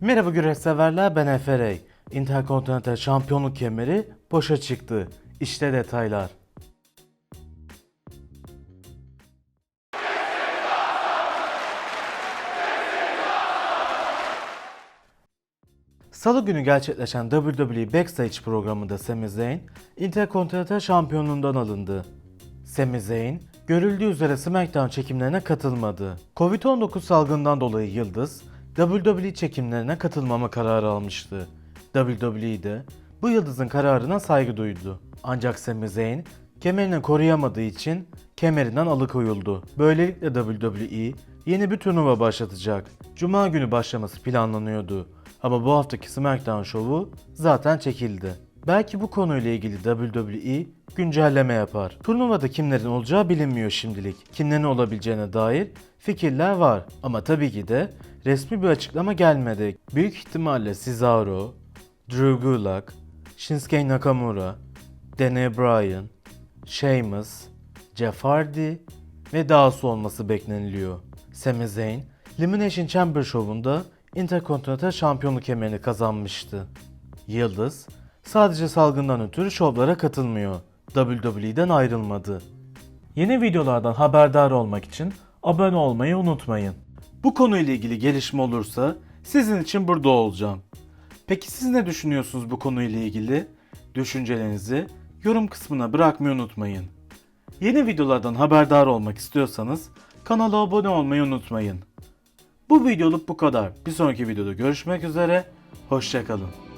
Merhaba güreş severler ben Efe Rey. Interkontinental şampiyonluk kemeri boşa çıktı. İşte detaylar. Salı günü gerçekleşen WWE Backstage programında Sami Zayn, Interkontinental şampiyonluğundan alındı. Sami Zayn, görüldüğü üzere SmackDown çekimlerine katılmadı. Covid-19 salgından dolayı Yıldız, WWE çekimlerine katılmama kararı almıştı. WWE de bu Yıldız'ın kararına saygı duydu. Ancak Sami Zayn, kemerini koruyamadığı için kemerinden alıkoyuldu. Böylelikle WWE yeni bir turnuva başlatacak. Cuma günü başlaması planlanıyordu. Ama bu haftaki SmackDown şovu zaten çekildi. Belki bu konuyla ilgili WWE güncelleme yapar. Turnuvada kimlerin olacağı bilinmiyor şimdilik. Kimlerin olabileceğine dair fikirler var. Ama tabii ki de resmi bir açıklama gelmedi. Büyük ihtimalle Cesaro, Drew Gulak, Shinsuke Nakamura, Daniel Bryan, Sheamus, Jeff Hardy ve dahası olması bekleniliyor. Sami Zayn, Elimination Chamber şovunda Intercontinental şampiyonluk kemerini kazanmıştı. Yıldız, sadece salgından ötürü şovlara katılmıyor. WWE'den ayrılmadı. Yeni videolardan haberdar olmak için abone olmayı unutmayın. Bu konuyla ilgili gelişme olursa sizin için burada olacağım. Peki siz ne düşünüyorsunuz bu konuyla ilgili? Düşüncelerinizi yorum kısmına bırakmayı unutmayın. Yeni videolardan haberdar olmak istiyorsanız kanala abone olmayı unutmayın. Bu videoluk bu kadar. Bir sonraki videoda görüşmek üzere. Hoşçakalın.